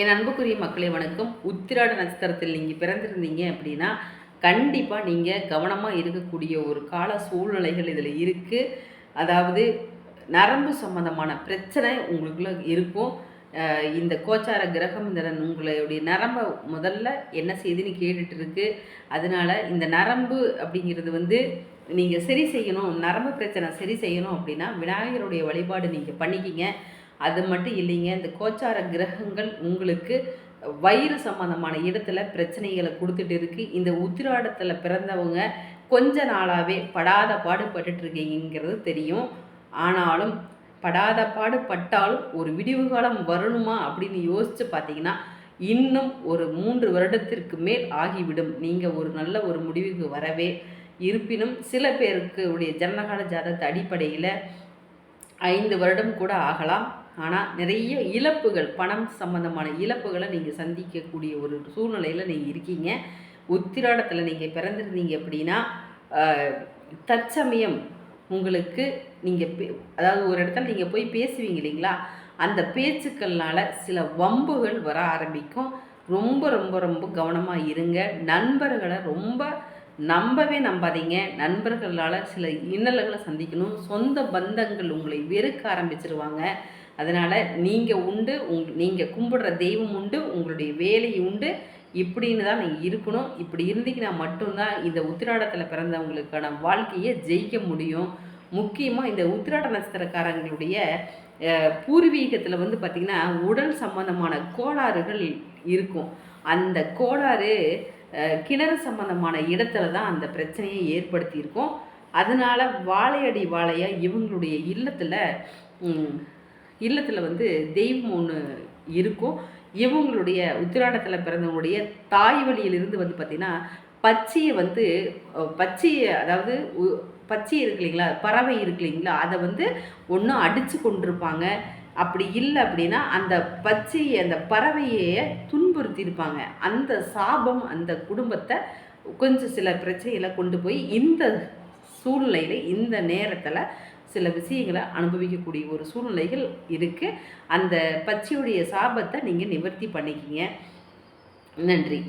என் அன்புக்குரிய மக்களே வணக்கம். உத்திராட நட்சத்திரத்தில் நீங்கள் பிறந்திருந்தீங்க அப்படின்னா கண்டிப்பாக நீங்கள் கவனமாக இருக்கக்கூடிய ஒரு கால சூழ்நிலைகள் இதில் இருக்குது அதாவது நரம்பு சம்பந்தமான பிரச்சனை உங்களுக்குள்ள இருக்கும். இந்த கோச்சார கிரகம் இந்த உங்களுடைய நரம்பை முதல்ல என்ன செய்யுதுன்னு கேட்டுட்டு இருக்கு. அதனால இந்த நரம்பு அப்படிங்கிறது வந்து நீங்கள் சரி செய்யணும் நரம்பு பிரச்சனை சரி செய்யணும் அப்படின்னா விநாயகருடைய வழிபாடு நீங்கள் பண்ணிக்கிங்க. அது மட்டும் இல்லைங்க இந்த கோச்சார கிரகங்கள் உங்களுக்கு வயிறு சம்பந்தமான இடத்துல பிரச்சனைகளை கொடுத்துட்டு இருக்கு. இந்த உத்திராடத்தில் பிறந்தவங்க கொஞ்ச நாளாகவே படாத பாடுபட்டுட்டு இருக்கீங்கிறது தெரியும். ஆனாலும் படாத பாடு பட்டாலும் ஒரு விடிவு காலம் வரணுமா அப்படின்னு யோசித்து பார்த்தீங்கன்னா இன்னும் ஒரு மூன்று வருடத்திற்கு மேல் ஆகிவிடும். நீங்கள் ஒரு நல்ல ஒரு முடிவுக்கு வரவே இருப்பினும் சில பேருக்கு உடைய ஜனனகால ஜாதகத்தை அடிப்படையில் ஐந்து வருடம் கூட ஆகலாம். ஆனால் நிறைய இழப்புகள் பணம் சம்பந்தமான இழப்புகளை நீங்கள் சந்திக்கக்கூடிய ஒரு சூழ்நிலையில் நீங்கள் இருக்கீங்க. உத்திராடத்தில் நீங்கள் பிறந்திருந்தீங்க அப்படின்னா தற்சமயம் உங்களுக்கு நீங்கள் அதாவது ஒரு இடத்துல நீங்கள் போய் பேசுவீங்க இல்லைங்களா? அந்த பேச்சுக்கள்னால சில வம்புகள் வர ஆரம்பிக்கும். ரொம்ப ரொம்ப ரொம்ப கவனமாக இருங்க. நண்பர்களை ரொம்ப நம்பவே நம்பாதீங்க. நண்பர்களால் சில இன்னல்களை சந்திக்கணும். சொந்த பந்தங்கள் உங்களை வெறுக்க ஆரம்பிச்சிருவாங்க. அதனால் நீங்கள் உண்டு உங் நீங்கள் கும்பிடுற தெய்வம் உண்டு உங்களுடைய வேலை உண்டு. இப்படின்னு தான் நீங்கள் இருக்கணும். இப்படி இருந்தீங்கன்னா மட்டும்தான் இந்த உத்திராடத்தில் பிறந்தவங்களுக்கான வாழ்க்கையை ஜெயிக்க முடியும். முக்கியமாக இந்த உத்திராட நட்சத்திரக்காரங்களுடைய பூர்வீகத்தில் வந்து பார்த்திங்கன்னா உடல் சம்பந்தமான கோளாறுகள் இருக்கும். அந்த கோளாறு கிணறு சம்பந்தமான இடத்துல தான் அந்த பிரச்சனையை ஏற்படுத்தியிருக்கும். அதனால் வாழையடி வாழையாக இவங்களுடைய இல்லத்தில் இல்லத்தில் வந்து தெய்வம் ஒன்று இருக்கும். இவங்களுடைய உத்திராடத்தில் பிறந்தவங்களுடைய தாய் வழியிலிருந்து வந்து பார்த்திங்கன்னா பச்சையை வந்து பச்சையை அதாவது பச்சை இருக்கு இல்லைங்களா பறவை இருக்கு இல்லைங்களா அதை வந்து ஒன்றும் அடித்து கொண்டிருப்பாங்க. அப்படி இல்லை அப்படின்னா அந்த பச்சையை அந்த பறவையை துன்புறுத்தியிருப்பாங்க. அந்த சாபம் அந்த குடும்பத்தை கொஞ்சம் சில பிரச்சனைகளை கொண்டு போய் இந்த சூழ்நிலையில் இந்த நேரத்தில் சில விஷயங்களை அனுபவிக்கக்கூடிய ஒரு சூழ்நிலைகள் இருக்குது அந்த பச்சையுடைய சாபத்தை நீங்கள் நிவர்த்தி பண்ணிக்கிங்க. நன்றி.